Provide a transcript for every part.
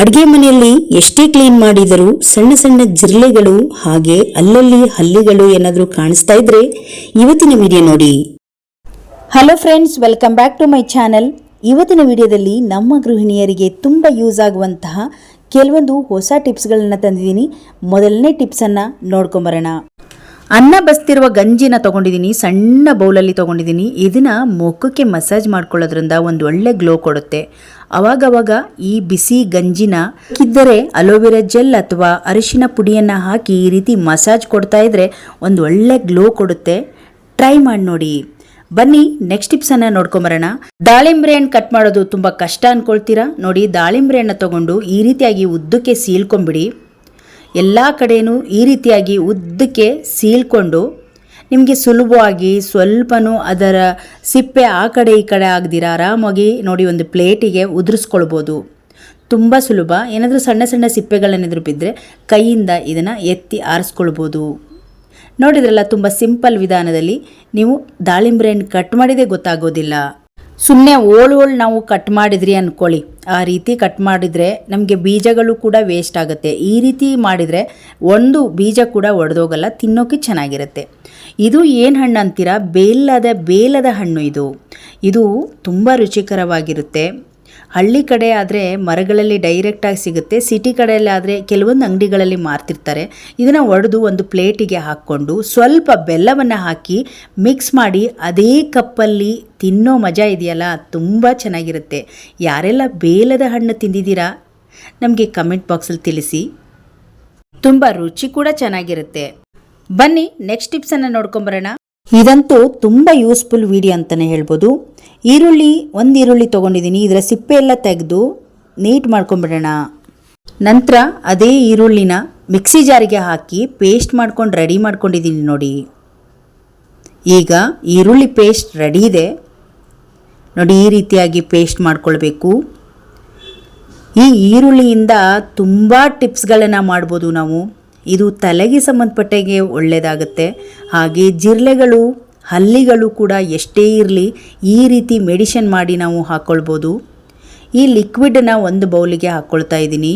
ಅಡುಗೆ ಮನೆಯಲ್ಲಿ ಎಷ್ಟೇ ಕ್ಲೀನ್ ಮಾಡಿದರೂ ಸಣ್ಣ ಸಣ್ಣ ಜಿರ್ಲೆಗಳು ಹಾಗೆ ಅಲ್ಲಲ್ಲಿ ಹಲ್ಲಿಗಳು ಏನಾದರೂ ಕಾಣಿಸ್ತಾ ಇದ್ರೆ ಇವತ್ತಿನ ವಿಡಿಯೋ ನೋಡಿ. Hello friends welcome back to my channel ಇವತ್ತಿನ ವಿಡಿಯೋದಲ್ಲಿ ನಮ್ಮ ಗೃಹಿಣಿಯರಿಗೆ ತುಂಬ ಯೂಸ್ ಆಗುವಂತಹ ಕೆಲವೊಂದು ಹೊಸ ಟಿಪ್ಸ್ಗಳನ್ನು ತಂದಿದ್ದೀನಿ. ಮೊದಲನೇ ಟಿಪ್ಸನ್ನು ನೋಡ್ಕೊಂಬರೋಣ. ಅನ್ನ ಬಸ್ತಿರುವ ಗಂಜಿನ ತಗೊಂಡಿದ್ದೀನಿ ಸಣ್ಣ ಬೌಲಲ್ಲಿ ತಗೊಂಡಿದ್ದೀನಿ ಇದನ್ನ ಮುಖಕ್ಕೆ ಮಸಾಜ್ ಮಾಡ್ಕೊಳ್ಳೋದ್ರಿಂದ ಒಂದು ಒಳ್ಳೆ ಗ್ಲೋ ಕೊಡುತ್ತೆ. ಅವಾಗವಾಗ ಈ ಬಿಸಿ ಗಂಜಿನ ಇದ್ದರೆ ಅಲೋವೆರಾ ಜೆಲ್ ಅಥವಾ ಅರಿಶಿನ ಪುಡಿಯನ್ನು ಹಾಕಿ ಈ ರೀತಿ ಮಸಾಜ್ ಕೊಡ್ತಾ ಇದ್ರೆ ಒಂದು ಒಳ್ಳೆ ಗ್ಲೋ ಕೊಡುತ್ತೆ. ಟ್ರೈ ಮಾಡಿ ನೋಡಿ. ಬನ್ನಿ ನೆಕ್ಸ್ಟ್ ಟಿಪ್ಸ್ ಅನ್ನ ನೋಡ್ಕೊಂಬರೋಣ. ದಾಳಿಂಬ್ರೆ ಹಣ್ಣು ಕಟ್ ಮಾಡೋದು ತುಂಬಾ ಕಷ್ಟ ಅನ್ಕೊಳ್ತೀರಾ? ನೋಡಿ, ದಾಳಿಂಬ್ರೆ ಹಣ್ಣು ತಗೊಂಡು ಈ ರೀತಿಯಾಗಿ ಉದ್ದಕ್ಕೆ ಸೀಳ್ಕೊಂಬಿಡಿ. ಎಲ್ಲ ಕಡೆಯೂ ಈ ರೀತಿಯಾಗಿ ಉದ್ದಕ್ಕೆ ಸೀಳ್ಕೊಂಡು ನಿಮಗೆ ಸುಲಭವಾಗಿ ಸ್ವಲ್ಪನೂ ಅದರ ಸಿಪ್ಪೆ ಆ ಕಡೆ ಈ ಕಡೆ ಆಗದಿರ ಆರಾಮಾಗಿ ನೋಡಿ ಒಂದು ಪ್ಲೇಟಿಗೆ ಉದುರಿಸ್ಕೊಳ್ಬೋದು. ತುಂಬ ಸುಲಭ. ಏನಾದರೂ ಸಣ್ಣ ಸಣ್ಣ ಸಿಪ್ಪೆಗಳನ್ನೆದುರು ಬಿದ್ದರೆ ಕೈಯಿಂದ ಇದನ್ನು ಎತ್ತಿ ಆರಿಸ್ಕೊಳ್ಬೋದು. ನೋಡಿದ್ರಲ್ಲ, ತುಂಬ ಸಿಂಪಲ್ ವಿಧಾನದಲ್ಲಿ ನೀವು ದಾಳಿಂಬ್ರೆ ಹಣ್ಣು ಕಟ್ ಮಾಡಿದೇ ಗೊತ್ತಾಗೋದಿಲ್ಲ. ಸುಮ್ಮನೆ ಓಳು ಓಳು ನಾವು ಕಟ್ ಮಾಡಿದ್ರಿ ಅಂದ್ಕೊಳ್ಳಿ ಆ ರೀತಿ ಕಟ್ ಮಾಡಿದರೆ ನಮಗೆ ಬೀಜಗಳು ಕೂಡ ವೇಸ್ಟ್ ಆಗುತ್ತೆ. ಈ ರೀತಿ ಮಾಡಿದರೆ ಒಂದು ಬೀಜ ಕೂಡ ಒಡೆದೋಗಲ್ಲ, ತಿನ್ನೋಕೆ ಚೆನ್ನಾಗಿರುತ್ತೆ. ಇದು ಏನು ಹಣ್ಣು ಅಂತೀರಾ? ಬೇಲದ ಬೇಲದ ಹಣ್ಣು ಇದು. ಇದು ತುಂಬ ರುಚಿಕರವಾಗಿರುತ್ತೆ. ಹಳ್ಳಿ ಕಡೆ ಆದರೆ ಮರಗಳಲ್ಲಿ ಡೈರೆಕ್ಟಾಗಿ ಸಿಗುತ್ತೆ. ಸಿಟಿ ಕಡೆಯಲ್ಲಿ ಆದರೆ ಕೆಲವೊಂದು ಅಂಗಡಿಗಳಲ್ಲಿ ಮಾರ್ತಿರ್ತಾರೆ. ಇದನ್ನು ಒಡೆದು ಒಂದು ಪ್ಲೇಟಿಗೆ ಹಾಕ್ಕೊಂಡು ಸ್ವಲ್ಪ ಬೆಲ್ಲವನ್ನು ಹಾಕಿ ಮಿಕ್ಸ್ ಮಾಡಿ ಅದೇ ಕಪ್ಪಲ್ಲಿ ತಿನ್ನೋ ಮಜಾ ಇದೆಯಲ್ಲ? ತುಂಬ ಚೆನ್ನಾಗಿರುತ್ತೆ. ಯಾರೆಲ್ಲ ಬೇಲದ ಹಣ್ಣು ತಿಂದಿದ್ದೀರಾ? ನಮಗೆ ಕಮೆಂಟ್ ಬಾಕ್ಸಲ್ಲಿ ತಿಳಿಸಿ. ತುಂಬ ರುಚಿ ಕೂಡ ಚೆನ್ನಾಗಿರುತ್ತೆ. ಬನ್ನಿ ನೆಕ್ಸ್ಟ್ ಟಿಪ್ಸನ್ನು ನೋಡ್ಕೊಂಬರೋಣ ಇದಂತೂ ತುಂಬ ಯೂಸ್ಫುಲ್ ವಿಡಿಯೋ ಅಂತಲೇ ಹೇಳ್ಬೋದು. ಈರುಳ್ಳಿ, ಒಂದು ಈರುಳ್ಳಿ ತೊಗೊಂಡಿದ್ದೀನಿ ಇದರ ಸಿಪ್ಪೆ ಎಲ್ಲ ತೆಗೆದು ನೀಟ್ ಮಾಡ್ಕೊಂಬಿಡೋಣ ನಂತರ ಅದೇ ಈರುಳ್ಳಿನ ಮಿಕ್ಸಿ ಜಾರಿಗೆ ಹಾಕಿ ಪೇಸ್ಟ್ ಮಾಡ್ಕೊಂಡು ರೆಡಿ ಮಾಡ್ಕೊಂಡಿದ್ದೀನಿ ನೋಡಿ. ಈಗ ಈರುಳ್ಳಿ ಪೇಸ್ಟ್ ರೆಡಿ ಇದೆ. ನೋಡಿ, ಈ ರೀತಿಯಾಗಿ ಪೇಸ್ಟ್ ಮಾಡ್ಕೊಳ್ಬೇಕು. ಈ ಈರುಳ್ಳಿಯಿಂದ ತುಂಬ ಟಿಪ್ಸ್ಗಳನ್ನು ಮಾಡ್ಬೋದು ನಾವು. ಇದು ತಲೆಗೆ ಸಂಬಂಧಪಟ್ಟಾಗೆ ಒಳ್ಳೆಯದಾಗುತ್ತೆ. ಹಾಗೆ ಜಿರ್ಲೆಗಳು, ಹಲ್ಲಿಗಳು ಕೂಡ ಎಷ್ಟೇ ಇರಲಿ ಈ ರೀತಿ ಮೆಡಿಷನ್ ಮಾಡಿ ನಾವು ಹಾಕ್ಕೊಳ್ಬೋದು ಈ ಲಿಕ್ವಿಡನ್ನು ಒಂದು ಬೌಲಿಗೆ ಹಾಕ್ಕೊಳ್ತಾ ಇದ್ದೀನಿ.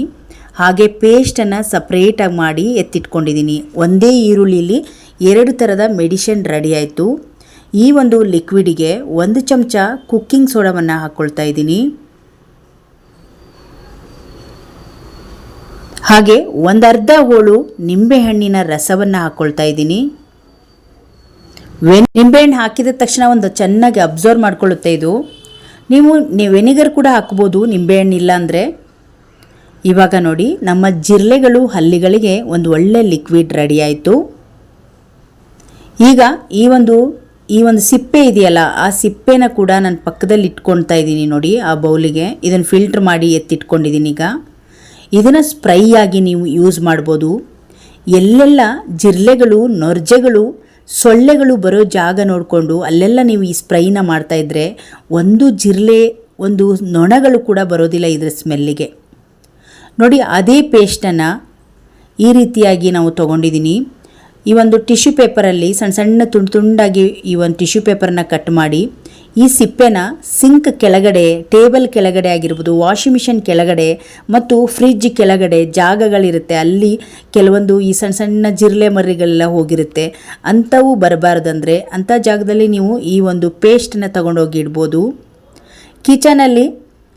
ಹಾಗೆ ಪೇಸ್ಟನ್ನು ಸಪ್ರೇಟಾಗಿ ಮಾಡಿ ಎತ್ತಿಟ್ಕೊಂಡಿದ್ದೀನಿ. ಒಂದೇ ಈರುಳ್ಳಿಲಿ ಎರಡು ಥರದ ಮೆಡಿಷನ್ ರೆಡಿ ಆಯಿತು. ಈ ಒಂದು ಲಿಕ್ವಿಡಿಗೆ ಒಂದು ಚಮಚ ಕುಕ್ಕಿಂಗ್ ಸೋಡಾವನ್ನು ಹಾಕ್ಕೊಳ್ತಾ ಇದ್ದೀನಿ. ಹಾಗೆ ಒಂದರ್ಧ ಹೋಳು ನಿಂಬೆಹಣ್ಣಿನ ರಸವನ್ನು ಹಾಕ್ಕೊಳ್ತಾ ಇದ್ದೀನಿ. ನಿಂಬೆಹಣ್ಣು ಹಾಕಿದ ತಕ್ಷಣ ಒಂದು ಚೆನ್ನಾಗಿ ಅಬ್ಸರ್ವ್ ಮಾಡ್ಕೊಳ್ಳುತ್ತೆ ಇದು. ನೀವು ವೆನಿಗರ್ ಕೂಡ ಹಾಕ್ಬೋದು ನಿಂಬೆಹಣ್ಣು ಇಲ್ಲ ಅಂದರೆ. ಇವಾಗ ನೋಡಿ, ನಮ್ಮ ಜಿರ್ಲೆಗಳು, ಹಲ್ಲಿಗಳಿಗೆ ಒಂದು ಒಳ್ಳೆ ಲಿಕ್ವಿಡ್ ರೆಡಿ ಆಯಿತು. ಈಗ ಈ ಒಂದು ಈ ಒಂದು ಸಿಪ್ಪೆ ಇದೆಯಲ್ಲ, ಆ ಸಿಪ್ಪೆನ ಕೂಡ ನಾನು ಪಕ್ಕದಲ್ಲಿ ಇಟ್ಕೊಳ್ತಾ ಇದ್ದೀನಿ ನೋಡಿ, ಆ ಬೌಲಿಗೆ. ಇದನ್ನು ಫಿಲ್ಟ್ರ್ ಮಾಡಿ ಎತ್ತಿಟ್ಕೊಂಡಿದ್ದೀನಿ ಈಗ. ಇದನ್ನು ಸ್ಪ್ರೈ ಆಗಿ ನೀವು ಯೂಸ್ ಮಾಡ್ಬೋದು. ಎಲ್ಲೆಲ್ಲ ಜಿರ್ಲೆಗಳು, ನೊರ್ಜೆಗಳು, ಸೊಳ್ಳೆಗಳು ಬರೋ ಜಾಗ ನೋಡಿಕೊಂಡು ಅಲ್ಲೆಲ್ಲ ನೀವು ಈ ಸ್ಪ್ರೈನ ಮಾಡ್ತಾಯಿದ್ರೆ ಒಂದು ಜಿರ್ಲೆ, ಒಂದು ನೊಣಗಳು ಕೂಡ ಬರೋದಿಲ್ಲ ಇದರ ಸ್ಮೆಲ್ಲಿಗೆ ನೋಡಿ, ಅದೇ ಪೇಸ್ಟನ್ನು ಈ ರೀತಿಯಾಗಿ ನಾವು ತೊಗೊಂಡಿದ್ದೀನಿ ಈ ಒಂದು ಟಿಶ್ಯೂ ಪೇಪರಲ್ಲಿ ಸಣ್ಣ ಸಣ್ಣ ತುಂಡು ತುಂಡಾಗಿ ಈ ಒಂದು ಟಿಶ್ಯೂ ಪೇಪರನ್ನ ಕಟ್ ಮಾಡಿ ಈ ಸಿಪ್ಪೆನ ಸಿಂಕ್ ಕೆಳಗಡೆ, ಟೇಬಲ್ ಕೆಳಗಡೆ ಆಗಿರ್ಬೋದು, ವಾಷಿಂಗ್ ಮಿಷಿನ್ ಕೆಳಗಡೆ ಮತ್ತು ಫ್ರಿಜ್ ಕೆಳಗಡೆ ಜಾಗಗಳಿರುತ್ತೆ. ಅಲ್ಲಿ ಕೆಲವೊಂದು ಈ ಸಣ್ಣ ಸಣ್ಣ ಜಿರಳೆ ಮರಿಗಳೆಲ್ಲ ಹೋಗಿರುತ್ತೆ. ಅಂಥವು ಬರಬಾರ್ದಂದರೆ ಅಂಥ ಜಾಗದಲ್ಲಿ ನೀವು ಈ ಒಂದು ಪೇಸ್ಟನ್ನು ತಗೊಂಡೋಗಿ ಇಡ್ಬೋದು. ಕಿಚನಲ್ಲಿ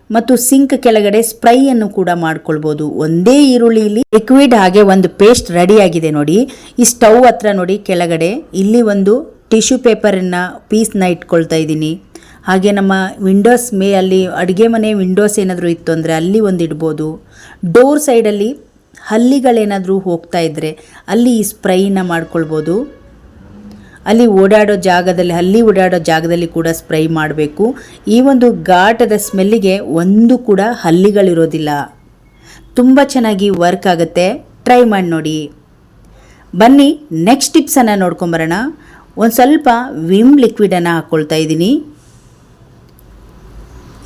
ಮತ್ತು ಸಿಂಕ್ ಕೆಳಗಡೆ ಸ್ಪ್ರೈಯನ್ನು ಕೂಡ ಮಾಡ್ಕೊಳ್ಬೋದು. ಒಂದೇ ಈರುಳ್ಳಿಲಿ ಲಿಕ್ವಿಡ್ ಹಾಗೆ ಒಂದು ಪೇಸ್ಟ್ ರೆಡಿ ಆಗಿದೆ ನೋಡಿ. ಈ ಸ್ಟವ್ ಹತ್ರ ನೋಡಿ ಕೆಳಗಡೆ ಇಲ್ಲಿ ಒಂದು ಟಿಶ್ಯೂ ಪೇಪರನ್ನು ಪೀಸ್ನ ಇಟ್ಕೊಳ್ತಾ ಇದ್ದೀನಿ. ಹಾಗೆ ನಮ್ಮ ವಿಂಡೋಸ್ ಮೇ ಅಲ್ಲಿ ಅಡುಗೆ ಮನೆ ವಿಂಡೋಸ್ ಏನಾದರೂ ಇತ್ತು ಅಂದರೆ ಅಲ್ಲಿ ಒಂದು ಇಡ್ಬೋದು. ಡೋರ್ ಸೈಡಲ್ಲಿ ಹಲ್ಲಿಗಳೇನಾದರೂ ಹೋಗ್ತಾ ಇದ್ದರೆ ಅಲ್ಲಿ ಈ ಸ್ಪ್ರೈನ ಮಾಡ್ಕೊಳ್ಬೋದು. ಅಲ್ಲಿ ಓಡಾಡೋ ಜಾಗದಲ್ಲಿ ಹಲ್ಲಿ ಓಡಾಡೋ ಜಾಗದಲ್ಲಿ ಕೂಡ ಸ್ಪ್ರೈ ಮಾಡಬೇಕು. ಈ ಒಂದು ಘಾಟದ ಸ್ಮೆಲ್ಲಿಗೆ ಒಂದು ಕೂಡ ಹಲ್ಲಿಗಳಿರೋದಿಲ್ಲ. ತುಂಬ ಚೆನ್ನಾಗಿ ವರ್ಕ್ ಆಗುತ್ತೆ. ಟ್ರೈ ಮಾಡಿ ನೋಡಿ. ಬನ್ನಿ ನೆಕ್ಸ್ಟ್ ಟಿಪ್ಸನ್ನು ನೋಡ್ಕೊಂಬರೋಣ. ಒಂದು ಸ್ವಲ್ಪ ವಿಮ್ ಲಿಕ್ವಿಡನ್ನು ಹಾಕ್ಕೊಳ್ತಾ ಇದ್ದೀನಿ.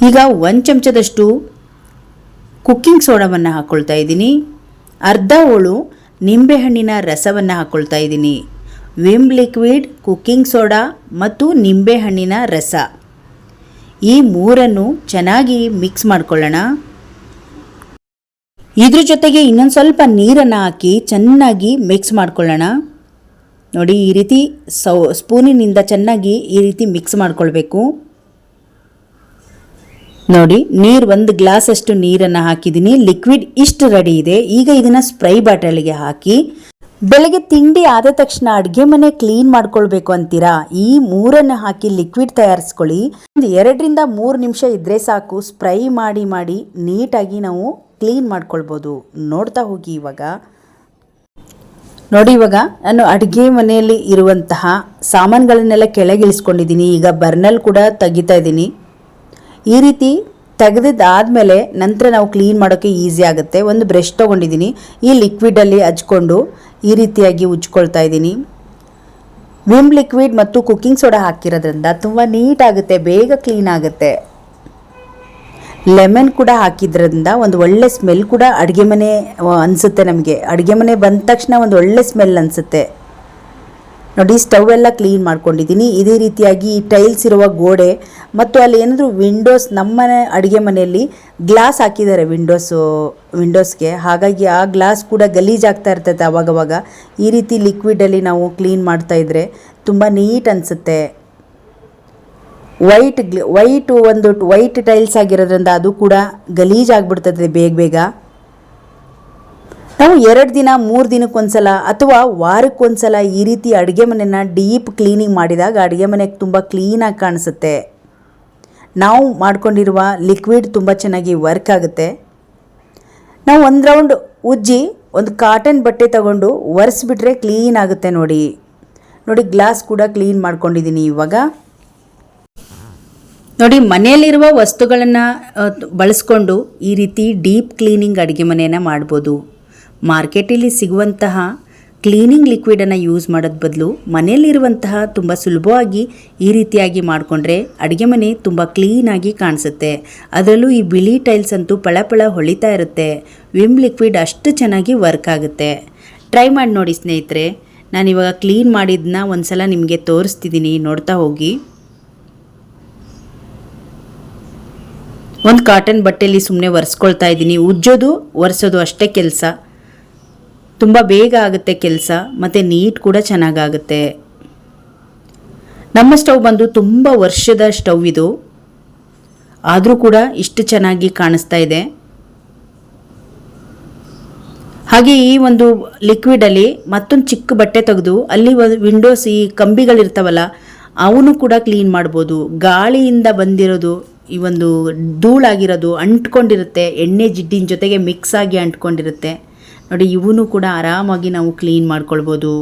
ಈಗ ಒಂದು ಚಮಚದಷ್ಟು ಕುಕ್ಕಿಂಗ್ ಸೋಡಾವನ್ನು ಹಾಕ್ಕೊಳ್ತಾ ಇದ್ದೀನಿ. ಅರ್ಧ ಹೋಳು ನಿಂಬೆಹಣ್ಣಿನ ರಸವನ್ನು ಹಾಕ್ಕೊಳ್ತಾ ಇದ್ದೀನಿ. ವಿಮ್ ಲಿಕ್ವಿಡ್ ಕುಕ್ಕಿಂಗ್ ಸೋಡಾ ಮತ್ತು ನಿಂಬೆಹಣ್ಣಿನ ರಸ. ಈ ಮೂರನ್ನು ಚೆನ್ನಾಗಿ ಮಿಕ್ಸ್ ಮಾಡ್ಕೊಳ್ಳೋಣ. ಇದ್ರ ಜೊತೆಗೆ ಇನ್ನೊಂದು ಸ್ವಲ್ಪ ನೀರನ್ನು ಹಾಕಿ ಚೆನ್ನಾಗಿ ಮಿಕ್ಸ್ ಮಾಡ್ಕೊಳ್ಳೋಣ. ನೋಡಿ ಈ ರೀತಿ ಸೌ ಸ್ಪೂನಿನಿಂದ ಚೆನ್ನಾಗಿ ಈ ರೀತಿ ಮಿಕ್ಸ್ ಮಾಡ್ಕೊಳ್ಬೇಕು. ನೋಡಿ, ನೀರು ಒಂದು ಗ್ಲಾಸ್ ಅಷ್ಟು ನೀರನ್ನು ಹಾಕಿದ್ದೀನಿ ಲಿಕ್ವಿಡ್ ಇಷ್ಟು ರೆಡಿ ಇದೆ. ಈಗ ಇದನ್ನ ಸ್ಪ್ರೈ ಬಾಟಲಿಗೆ ಹಾಕಿ, ಬೆಳಗ್ಗೆ ತಿಂಡಿ ಆದ ತಕ್ಷಣ ಅಡುಗೆ ಮನೆ ಕ್ಲೀನ್ ಮಾಡ್ಕೊಳ್ಬೇಕು ಅಂತೀರಾ? ಈ ಮೂರನ್ನು ಹಾಕಿ ಲಿಕ್ವಿಡ್ ತಯಾರಿಸ್ಕೊಳ್ಳಿ. ಒಂದು ಎರಡರಿಂದ ಮೂರು ನಿಮಿಷ ಇದ್ರೆ ಸಾಕು. ಸ್ಪ್ರೈ ಮಾಡಿ ಮಾಡಿ ನೀಟಾಗಿ ನಾವು ಕ್ಲೀನ್ ಮಾಡ್ಕೊಳ್ಬೋದು. ನೋಡ್ತಾ ಹೋಗಿ ಇವಾಗ. ನೋಡಿ ಇವಾಗ, ನಾನು ಅಡುಗೆ ಮನೆಯಲ್ಲಿ ಇರುವಂತಹ ಸಾಮಾನುಗಳನ್ನೆಲ್ಲ ಕೆಳಗಿಳಿಸ್ಕೊಂಡಿದ್ದೀನಿ ಈಗ ಬರ್ನಲ್ ಕೂಡ ತೆಗಿತಾ ಇದ್ದೀನಿ ಈ ರೀತಿ ತೆಗೆದಿದ್ದಾದಮೇಲೆ ನಂತರ ನಾವು ಕ್ಲೀನ್ ಮಾಡೋಕ್ಕೆ ಈಸಿ ಆಗುತ್ತೆ. ಒಂದು ಬ್ರಷ್ ತೊಗೊಂಡಿದ್ದೀನಿ. ಈ ಲಿಕ್ವಿಡಲ್ಲಿ ಹಚ್ಕೊಂಡು ಈ ರೀತಿಯಾಗಿ ಉಜ್ಕೊಳ್ತಾ ಇದ್ದೀನಿ. ವಿಮ್ ಲಿಕ್ವಿಡ್ ಮತ್ತು ಕುಕ್ಕಿಂಗ್ ಸೋಡಾ ಹಾಕಿರೋದ್ರಿಂದ ತುಂಬ ನೀಟಾಗುತ್ತೆ ಬೇಗ ಕ್ಲೀನ್ ಆಗುತ್ತೆ. ಲೆಮನ್ ಕೂಡ ಹಾಕಿದ್ರಿಂದ ಒಂದು ಒಳ್ಳೆ ಸ್ಮೆಲ್ ಕೂಡ ಅಡುಗೆ ಮನೆ, ಅನಿಸುತ್ತೆ ನಮಗೆ. ಅಡುಗೆ ಮನೆ ಬಂದ ತಕ್ಷಣ ಒಂದು ಒಳ್ಳೆ ಸ್ಮೆಲ್ ಅನಿಸುತ್ತೆ. ನೋಡಿ, ಸ್ಟವ್ ಎಲ್ಲ ಕ್ಲೀನ್ ಮಾಡ್ಕೊಂಡಿದ್ದೀನಿ. ಇದೇ ರೀತಿಯಾಗಿ ಈ ಟೈಲ್ಸ್ ಇರುವ ಗೋಡೆ ಮತ್ತು ಅಲ್ಲಿ ಏನಾದರೂ ವಿಂಡೋಸ್ ನಮ್ಮ ಮನೆ ಅಡುಗೆ ಮನೆಯಲ್ಲಿ ಗ್ಲಾಸ್ ಹಾಕಿದ್ದಾರೆ ವಿಂಡೋಸು, ವಿಂಡೋಸ್ಗೆ. ಹಾಗಾಗಿ ಆ ಗ್ಲಾಸ್ ಕೂಡ ಗಲೀಜಾಗ್ತಾ ಇರ್ತೈತೆ ಅವಾಗವಾಗ. ಈ ರೀತಿ ಲಿಕ್ವಿಡಲ್ಲಿ ನಾವು ಕ್ಲೀನ್ ಮಾಡ್ತಾ ಇದ್ದರೆ ತುಂಬ ನೀಟ್ ಅನಿಸುತ್ತೆ. ವೈಟ್ ಗ್ಲಿ ವೈಟ್ ಒಂದು ವೈಟ್ ಟೈಲ್ಸ್ ಆಗಿರೋದ್ರಿಂದ ಅದು ಕೂಡ ಗಲೀಜಾಗ್ಬಿಡ್ತದೆ ಬೇಗ ಬೇಗ. ನಾವು ಎರಡು ದಿನ, ಮೂರು ದಿನಕ್ಕೊಂದ್ಸಲ ಅಥವಾ ವಾರಕ್ಕೊಂದ್ಸಲ ಈ ರೀತಿ ಅಡುಗೆ ಮನೆಯನ್ನು ಡೀಪ್ ಕ್ಲೀನಿಂಗ್ ಮಾಡಿದಾಗ ಅಡುಗೆ ಮನೆಗೆ ತುಂಬ ಕ್ಲೀನಾಗಿ ಕಾಣಿಸುತ್ತೆ. ನಾವು ಮಾಡ್ಕೊಂಡಿರುವ ಲಿಕ್ವಿಡ್ ತುಂಬ ಚೆನ್ನಾಗಿ ವರ್ಕ್ ಆಗುತ್ತೆ. ನಾವು ಒಂದು ರೌಂಡ್ ಉಜ್ಜಿ ಒಂದು ಕಾಟನ್ ಬಟ್ಟೆ ತಗೊಂಡು ಒರೆಸ್ಬಿಟ್ರೆ ಕ್ಲೀನ್ ಆಗುತ್ತೆ ನೋಡಿ. ನೋಡಿ, ಗ್ಲಾಸ್ ಕೂಡ ಕ್ಲೀನ್ ಮಾಡ್ಕೊಂಡಿದ್ದೀನಿ ಇವಾಗ. ನೋಡಿ, ಮನೆಯಲ್ಲಿರುವ ವಸ್ತುಗಳನ್ನು ಬಳಸ್ಕೊಂಡು ಈ ರೀತಿ ಡೀಪ್ ಕ್ಲೀನಿಂಗ್ ಅಡುಗೆ ಮನೆಯನ್ನು ಮಾಡ್ಬೋದು. ಮಾರ್ಕೆಟಲ್ಲಿ ಸಿಗುವಂತಹ ಕ್ಲೀನಿಂಗ್ ಲಿಕ್ವಿಡನ್ನು ಯೂಸ್ ಮಾಡೋದ್ ಬದಲು ಮನೆಯಲ್ಲಿರುವಂತಹ ತುಂಬ ಸುಲಭವಾಗಿ ಈ ರೀತಿಯಾಗಿ ಮಾಡಿಕೊಂಡ್ರೆ ಅಡುಗೆ ಮನೆ ತುಂಬ ಕ್ಲೀನಾಗಿ ಕಾಣಿಸುತ್ತೆ. ಅದರಲ್ಲೂ ಈ ಬಿಳಿ ಟೈಲ್ಸ್ ಅಂತೂ ಪಳ ಹೊಳಿತಾ ಇರುತ್ತೆ. ವಿಮ್ ಲಿಕ್ವಿಡ್ ಅಷ್ಟು ಚೆನ್ನಾಗಿ ವರ್ಕ್ ಆಗುತ್ತೆ. ಟ್ರೈ ಮಾಡಿ ನೋಡಿ ಸ್ನೇಹಿತರೆ. ನಾನಿವಾಗ ಕ್ಲೀನ್ ಮಾಡಿದ್ದನ್ನ ಒಂದು ಸಲ ನಿಮಗೆ ತೋರಿಸ್ತಿದ್ದೀನಿ ನೋಡ್ತಾ ಹೋಗಿ. ಒಂದು ಕಾಟನ್ ಬಟ್ಟೆಯಲ್ಲಿ ಸುಮ್ಮನೆ ಒರೆಸ್ಕೊಳ್ತಾ ಇದ್ದೀನಿ. ಉಜ್ಜೋದು, ಒರೆಸೋದು ಅಷ್ಟೇ ಕೆಲಸ. ತುಂಬ ಬೇಗ ಆಗುತ್ತೆ ಕೆಲಸ, ಮತ್ತು ನೀಟ್ ಕೂಡ ಚೆನ್ನಾಗಾಗುತ್ತೆ. ನಮ್ಮ ಸ್ಟವ್ ಬಂದು ತುಂಬ ವರ್ಷದ ಸ್ಟವ್ ಇದು. ಆದರೂ ಕೂಡ ಇಷ್ಟು ಚೆನ್ನಾಗಿ ಕಾಣಿಸ್ತಾ ಇದೆ. ಹಾಗೆ ಈ ಒಂದು ಲಿಕ್ವಿಡಲ್ಲಿ ಮತ್ತೊಂದು ಚಿಕ್ಕ ಬಟ್ಟೆ ತೆಗೆದು, ಅಲ್ಲಿ ವಿಂಡೋಸ್ ಈ ಕಂಬಿಗಳಿರ್ತಾವಲ್ಲ, ಅವನು ಕೂಡ ಕ್ಲೀನ್ ಮಾಡ್ಬೋದು. ಗಾಳಿಯಿಂದ ಬಂದಿರೋದು ಈ ಒಂದು ಧೂಳಾಗಿರೋದು ಅಂಟ್ಕೊಂಡಿರುತ್ತೆ, ಎಣ್ಣೆ ಜಿಡ್ಡಿನ ಜೊತೆಗೆ ಮಿಕ್ಸ್ ಆಗಿ ಅಂಟ್ಕೊಂಡಿರುತ್ತೆ. ನೋಡಿ, ಇವನು ಕೂಡ ಆರಾಮಾಗಿ ನಾವು ಕ್ಲೀನ್ ಮಾಡ್ಕೊಳ್ಬೋದು.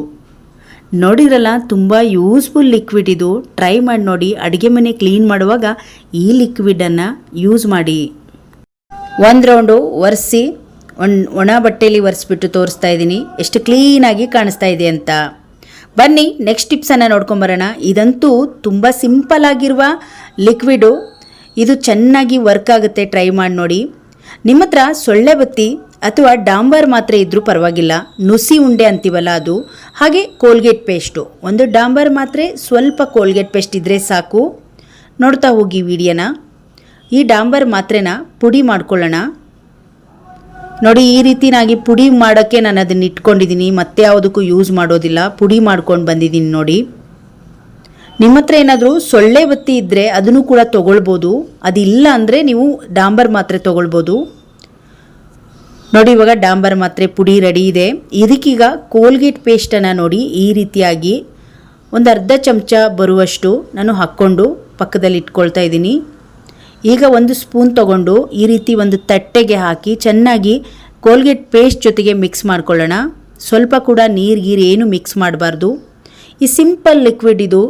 ನೋಡಿರಲ್ಲ, ತುಂಬ ಯೂಸ್ಫುಲ್ ಲಿಕ್ವಿಡ್ ಇದು. ಟ್ರೈ ಮಾಡಿ ನೋಡಿ. ಅಡುಗೆ ಮನೆ ಕ್ಲೀನ್ ಮಾಡುವಾಗ ಈ ಲಿಕ್ವಿಡನ್ನು ಯೂಸ್ ಮಾಡಿ. ಒಂದು ರೌಂಡು ಒರೆಸಿ, ಒಣ ಒಣ ಬಟ್ಟೆಯಲ್ಲಿ ಒರೆಸ್ಬಿಟ್ಟು ತೋರಿಸ್ತಾ ಇದ್ದೀನಿ. ಎಷ್ಟು ಕ್ಲೀನಾಗಿ ಕಾಣಿಸ್ತಾ ಇದೆ ಅಂತ. ಬನ್ನಿ ನೆಕ್ಸ್ಟ್ ಟಿಪ್ಸನ್ನು ನೋಡ್ಕೊಂಬರೋಣ ಇದಂತೂ ತುಂಬ ಸಿಂಪಲ್ ಆಗಿರುವ ಲಿಕ್ವಿಡು ಇದು ಚೆನ್ನಾಗಿ ವರ್ಕ್ ಆಗುತ್ತೆ. ಟ್ರೈ ಮಾಡಿ ನೋಡಿ. ನಿಮ್ಮ ಹತ್ರ ಸೊಳ್ಳೆ ಬತ್ತಿ ಅಥವಾ ಡಾಂಬರ್ ಮಾತ್ರ ಇದ್ದರೂ ಪರವಾಗಿಲ್ಲ. ನುಸಿ ಉಂಡೆ ಅಂತೀವಲ್ಲ ಅದು. ಹಾಗೆ ಕೋಲ್ಗೇಟ್ ಪೇಸ್ಟು. ಒಂದು ಡಾಂಬರ್ ಮಾತ್ರೆ ಸ್ವಲ್ಪ ಕೋಲ್ಗೇಟ್ ಪೇಸ್ಟ್ ಇದ್ದರೆ ಸಾಕು. ನೋಡ್ತಾ ಹೋಗಿ ವಿಡಿಯೋನ. ಈ ಡಾಂಬರ್ ಮಾತ್ರೆನ ಪುಡಿ ಮಾಡ್ಕೊಳ್ಳೋಣ. ನೋಡಿ, ಈ ರೀತಿನಾಗಿ ಪುಡಿ ಮಾಡೋಕ್ಕೆ ನಾನು ಅದನ್ನ ಇಟ್ಕೊಂಡಿದ್ದೀನಿ. ಮತ್ತೆ ಯಾವುದಕ್ಕೂ ಯೂಸ್ ಮಾಡೋದಿಲ್ಲ. ಪುಡಿ ಮಾಡ್ಕೊಂಡು ಬಂದಿದ್ದೀನಿ ನೋಡಿ. ನಿಮ್ಮ ಹತ್ರ ಏನಾದರೂ ಸೊಳ್ಳೆ ಬತ್ತಿ ಇದ್ದರೆ ಅದನ್ನು ಕೂಡ ತೊಗೊಳ್ಬೋದು. ಅದಿಲ್ಲ ಅಂದರೆ ನೀವು ಡಾಂಬರ್ ಮಾತ್ರೆ ತೊಗೊಳ್ಬೋದು. ನೋಡಿ, ಇವಾಗ ಡಾಂಬರ್ ಮಾತ್ರೆ ಪುಡಿ ರೆಡಿ ಇದೆ. ಇದಕ್ಕೀಗ ಕೋಲ್ಗೇಟ್ ಪೇಸ್ಟನ್ನು ನೋಡಿ, ಈ ರೀತಿಯಾಗಿ ಒಂದು ಅರ್ಧ ಚಮಚ ಬರುವಷ್ಟು ನಾನು ಹಾಕ್ಕೊಂಡು ಪಕ್ಕದಲ್ಲಿ ಇಟ್ಕೊಳ್ತಾ ಇದ್ದೀನಿ. ಈಗ ಒಂದು ಸ್ಪೂನ್ ತಗೊಂಡು ಈ ರೀತಿ ಒಂದು ತಟ್ಟೆಗೆ ಹಾಕಿ ಚೆನ್ನಾಗಿ ಕೋಲ್ಗೇಟ್ ಪೇಸ್ಟ್ ಜೊತೆಗೆ ಮಿಕ್ಸ್ ಮಾಡ್ಕೊಳ್ಳೋಣ. ಸ್ವಲ್ಪ ಕೂಡ ನೀರು, ಗೀರು ಏನು ಮಿಕ್ಸ್ ಮಾಡಬಾರ್ದು. ಈ ಸಿಂಪಲ್ ಲಿಕ್ವಿಡ್ ಇದು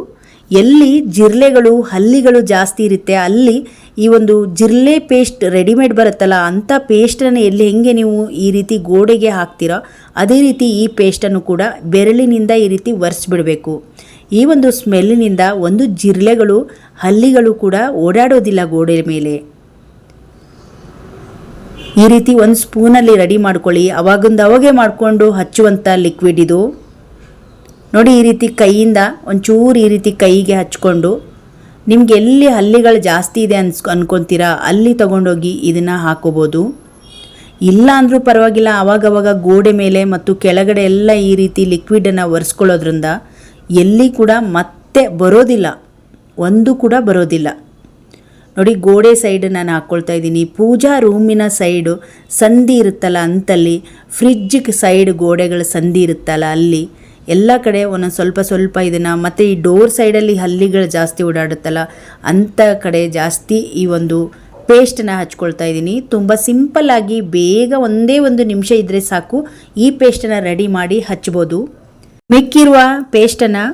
ಎಲ್ಲಿ ಜಿರ್ಲೆಗಳು, ಹಲ್ಲಿಗಳು ಜಾಸ್ತಿ ಇರುತ್ತೆ, ಅಲ್ಲಿ ಈ ಒಂದು ಜಿರ್ಲೆ ಪೇಸ್ಟ್ ರೆಡಿಮೇಡ್ ಬರುತ್ತಲ್ಲ ಅಂಥ ಪೇಸ್ಟನ್ನು ಎಲ್ಲಿ ಹೆಂಗೆ ನೀವು ಈ ರೀತಿ ಗೋಡೆಗೆ ಹಾಕ್ತೀರೋ, ಅದೇ ರೀತಿ ಈ ಪೇಸ್ಟನ್ನು ಕೂಡ ಬೆರಳಿನಿಂದ ಈ ರೀತಿ ಒರೆಸ್ಬಿಡಬೇಕು. ಈ ಒಂದು ಸ್ಮೆಲ್ಲಿನಿಂದ ಒಂದು ಜಿರ್ಲೆಗಳು, ಹಲ್ಲಿಗಳು ಕೂಡ ಓಡಾಡೋದಿಲ್ಲ ಗೋಡೆ ಮೇಲೆ. ಈ ರೀತಿ ಒಂದು ಸ್ಪೂನಲ್ಲಿ ರೆಡಿ ಮಾಡ್ಕೊಳ್ಳಿ. ಅವಾಗಿಂದ ಅವಾಗೆ ಮಾಡಿಕೊಂಡು ಹಚ್ಚುವಂಥ ಲಿಕ್ವಿಡ್ ಇದು. ನೋಡಿ ಈ ರೀತಿ ಕೈಯಿಂದ ಒಂಚೂರು ಈ ರೀತಿ ಕೈಗೆ ಹಚ್ಕೊಂಡು ನಿಮ್ಗೆ ಎಲ್ಲಿ ಹಲ್ಲಿಗಳು ಜಾಸ್ತಿ ಇದೆ ಅನ್ಸ್, ಅನ್ಕೊತೀರಾ ಅಲ್ಲಿ ತಗೊಂಡೋಗಿ ಇದನ್ನು ಹಾಕೋಬೋದು. ಇಲ್ಲ ಅಂದರೂ ಪರವಾಗಿಲ್ಲ ಆವಾಗವಾಗ ಗೋಡೆ ಮೇಲೆ ಮತ್ತು ಕೆಳಗಡೆ ಎಲ್ಲ ಈ ರೀತಿ ಲಿಕ್ವಿಡನ್ನು ಒರೆಸ್ಕೊಳ್ಳೋದ್ರಿಂದ ಎಲ್ಲಿ ಕೂಡ ಮತ್ತೆ ಬರೋದಿಲ್ಲ. ಒಂದು ಕೂಡ ಬರೋದಿಲ್ಲ. ನೋಡಿ ಗೋಡೆ ಸೈಡ್ ನಾನು ಹಾಕ್ಕೊಳ್ತಾ ಇದ್ದೀನಿ. ಪೂಜಾ ರೂಮಿನ ಸೈಡು ಸಂಧಿ ಇರುತ್ತಲ್ಲ ಅಂತಲ್ಲಿ ಫ್ರಿಜ್ಜಿಗೆ ಸೈಡ್ ಗೋಡೆಗಳ ಸಂಧಿ ಇರುತ್ತಲ್ಲ ಅಲ್ಲಿ ಎಲ್ಲ ಕಡೆ ಒಂದೊಂದು ಸ್ವಲ್ಪ ಸ್ವಲ್ಪ ಇದನ್ನು ಮತ್ತು ಈ ಡೋರ್ ಸೈಡಲ್ಲಿ ಹಲ್ಲಿಗಳು ಜಾಸ್ತಿ ಓಡಾಡುತ್ತಲ್ಲ ಅಂಥ ಕಡೆ ಜಾಸ್ತಿ ಈ ಒಂದು ಪೇಸ್ಟನ್ನು ಹಚ್ಕೊಳ್ತಾ ಇದ್ದೀನಿ. ತುಂಬ ಸಿಂಪಲ್ಲಾಗಿ ಬೇಗ ಒಂದೇ ಒಂದು ನಿಮಿಷ ಇದ್ದರೆ ಸಾಕು. ಈ ಪೇಸ್ಟನ್ನು ರೆಡಿ ಮಾಡಿ ಹಚ್ಬೋದು. ಮಿಕ್ಕಿರುವ ಪೇಸ್ಟನ್ನು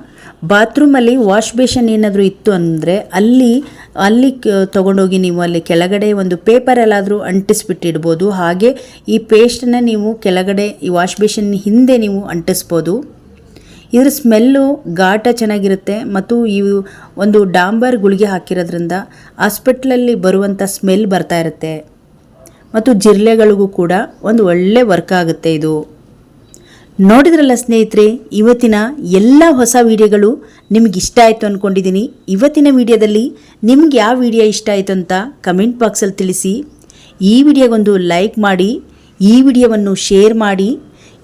ಬಾತ್ರೂಮಲ್ಲಿ ವಾಶ್ ಬೇಷನ್ ಏನಾದರೂ ಇತ್ತು ಅಂದರೆ ಅಲ್ಲಿ ಅಲ್ಲಿ ತೊಗೊಂಡೋಗಿ ನೀವು ಅಲ್ಲಿ ಕೆಳಗಡೆ ಒಂದು ಪೇಪರಲ್ಲಾದರೂ ಅಂಟಿಸ್ಬಿಟ್ಟಿಡ್ಬೋದು. ಹಾಗೆ ಈ ಪೇಸ್ಟನ್ನು ನೀವು ಕೆಳಗಡೆ ಈ ವಾಶ್ ಬೇಷನ್ ಹಿಂದೆ ನೀವು ಅಂಟಿಸ್ಬೋದು. ಇದ್ರ ಸ್ಮೆಲ್ಲು ಘಾಟ ಚೆನ್ನಾಗಿರುತ್ತೆ ಮತ್ತು ಇವು ಒಂದು ಡಾಂಬರ್ ಗುಳಿಗೆ ಹಾಕಿರೋದ್ರಿಂದ ಹಾಸ್ಪಿಟ್ಲಲ್ಲಿ ಬರುವಂಥ ಸ್ಮೆಲ್ ಬರ್ತಾ ಇರುತ್ತೆ. ಮತ್ತು ಜಿರ್ಲೆಗಳಿಗೂ ಕೂಡ ಒಂದು ಒಳ್ಳೆ ವರ್ಕ್ ಆಗುತ್ತೆ ಇದು. ನೋಡಿದ್ರಲ್ಲ ಸ್ನೇಹಿತರೆ, ಇವತ್ತಿನ ಎಲ್ಲ ಹೊಸ ವಿಡಿಯೋಗಳು ನಿಮ್ಗೆ ಇಷ್ಟ ಆಯಿತು ಅಂದ್ಕೊಂಡಿದ್ದೀನಿ ಇವತ್ತಿನ ವಿಡಿಯೋದಲ್ಲಿ ನಿಮ್ಗೆ ಯಾವ ವಿಡಿಯೋ ಇಷ್ಟ ಆಯಿತು ಅಂತ ಕಮೆಂಟ್ ಬಾಕ್ಸಲ್ಲಿ ತಿಳಿಸಿ. ಈ ವಿಡಿಯೋಗೊಂದು ಲೈಕ್ ಮಾಡಿ, ಈ ವಿಡಿಯೋವನ್ನು ಶೇರ್ ಮಾಡಿ